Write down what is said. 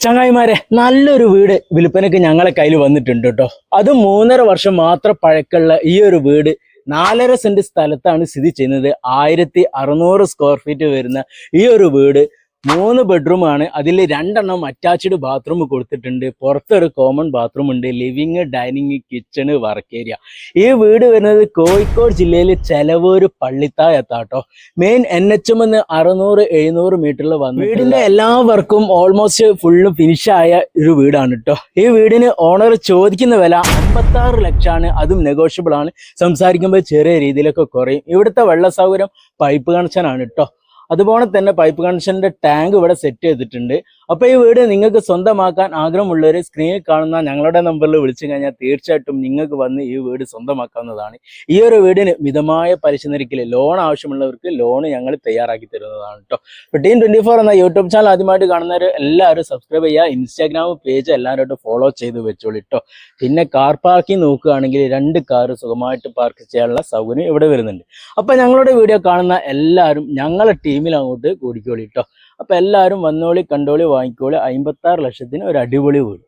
ചങ്ങായിമാരെ നല്ലൊരു വീട് വിൽപ്പനക്ക് ഞങ്ങളെ കയ്യിൽ വന്നിട്ടുണ്ട് കേട്ടോ അത് മൂന്നര വർഷം മാത്രം പഴക്കമുള്ള ഈ ഒരു വീട് നാലര സെന്റ് സ്ഥലത്താണ് സ്ഥിതി ചെയ്യുന്നത്. ആയിരത്തി അറുന്നൂറ് സ്ക്വയർ ഫീറ്റ് വരുന്ന ഈ ഒരു വീട് മൂന്ന് ബെഡ്റൂം ആണ്. അതിൽ രണ്ടെണ്ണം അറ്റാച്ച്ഡ് ബാത്റൂം കൊടുത്തിട്ടുണ്ട്. പുറത്തൊരു കോമൺ ബാത്റൂം ഉണ്ട്. Living dining kitchen work area ഈ വീട് വരുന്നത് കോഴിക്കോട് ജില്ലയിൽ ചെലവൂര് പള്ളിത്തായത്താട്ടോ. മെയിൻ എൻ എച്ച് എം എന്ന് അറുന്നൂറ് എഴുന്നൂറ് മീറ്ററിൽ വന്നു വീടിന്റെ എല്ലാ വർക്കും ഓൾമോസ്റ്റ് ഫുള്ള് ഫിനിഷ് ആയ ഒരു വീടാണ് കേട്ടോ ഈ വീടിന് ഓണർ ചോദിക്കുന്ന വില അമ്പത്തി ആറ് ലക്ഷമാണ്. അതും നെഗോഷ്യബിൾ ആണ്. സംസാരിക്കുമ്പോൾ ചെറിയ രീതിയിലൊക്കെ കുറയും. ഇവിടുത്തെ വെള്ള സൗകര്യം പൈപ്പ് കണക്ഷനാണ് കേട്ടോ അതുപോലെ തന്നെ പൈപ്പ് കണക്ഷന്റെ ടാങ്ക് ഇവിടെ സെറ്റ് ചെയ്തിട്ടുണ്ട്. അപ്പൊ ഈ വീട് നിങ്ങൾക്ക് സ്വന്തമാക്കാൻ ആഗ്രഹമുള്ളവര് സ്ക്രീനിൽ കാണുന്ന ഞങ്ങളുടെ നമ്പറിൽ വിളിച്ചു കഴിഞ്ഞാൽ തീർച്ചയായിട്ടും നിങ്ങൾക്ക് വന്ന് ഈ വീട് സ്വന്തമാക്കാവുന്നതാണ്. ഈ ഒരു വീടിന് മിതമായ പലിശ ലോൺ ആവശ്യമുള്ളവർക്ക് ലോൺ ഞങ്ങൾ തയ്യാറാക്കി തരുന്നതാണ് കേട്ടോ ഫിഫ്റ്റീൻ ട്വന്റി ഫോർ എന്ന യൂട്യൂബ് ചാനൽ ആദ്യമായിട്ട് കാണുന്നവർ എല്ലാവരും സബ്സ്ക്രൈബ് ചെയ്യുക. ഇൻസ്റ്റാഗ്രാം പേജ് എല്ലാവരും ഫോളോ ചെയ്ത് വെച്ചോളൂ കേട്ടോ പിന്നെ കാർ പാർക്കിംഗ് നോക്കുകയാണെങ്കിൽ രണ്ട് കാർ സുഖമായിട്ട് പാർക്ക് ചെയ്യാനുള്ള സൗകര്യം ഇവിടെ വരുന്നുണ്ട്. അപ്പൊ ഞങ്ങളുടെ വീഡിയോ കാണുന്ന എല്ലാവരും ഞങ്ങളുടെ ടീമിൽ അങ്ങോട്ട് കൂടിക്കോളി കേട്ടോ അപ്പൊ എല്ലാവരും വന്നോളി കണ്ടോളി വാങ്ങിക്കോളി അമ്പത്താറ് ലക്ഷത്തിന് ഒരു അടിപൊളി വീട്.